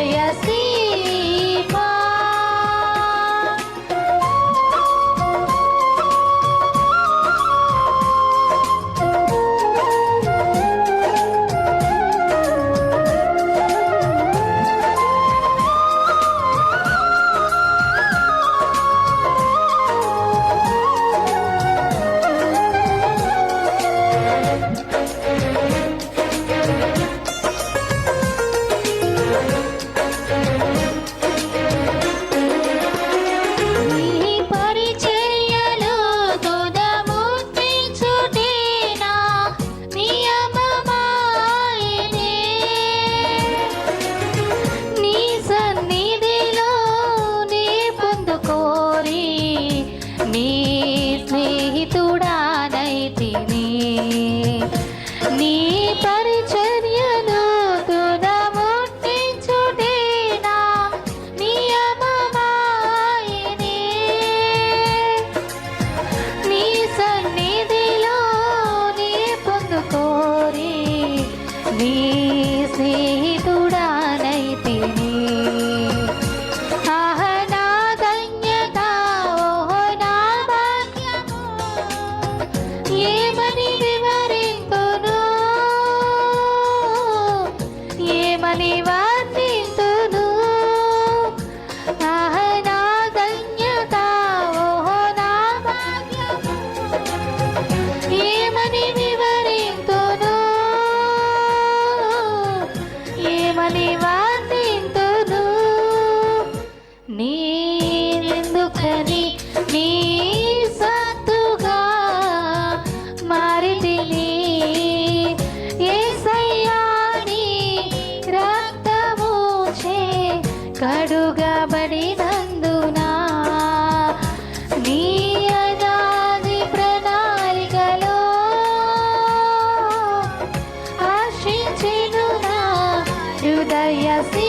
yes, he మారితిని. ఏసయ్యాని రక్తమూచే కడుగబడినందున? నీ అనాది ప్రణాళికలో హర్షించిను నా హృదయ సీ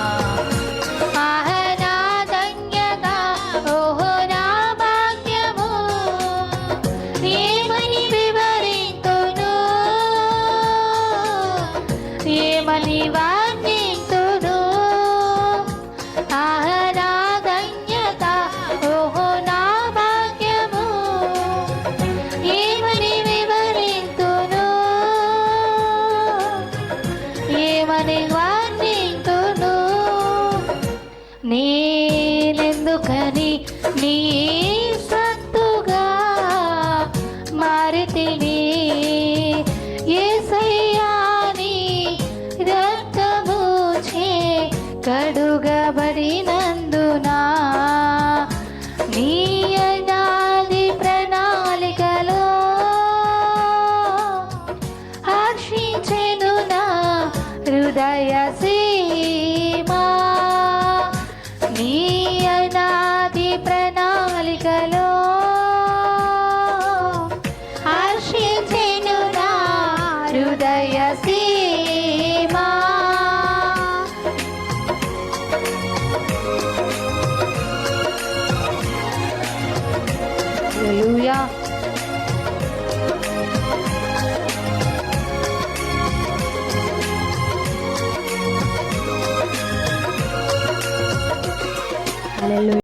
ఏమని వర్ణింతును ఓహో నా భాగ్యము. ఏమని వివరింతును. ఏమని వర్ణింతును నేనెందుకని కడుగబడినందునా? 야.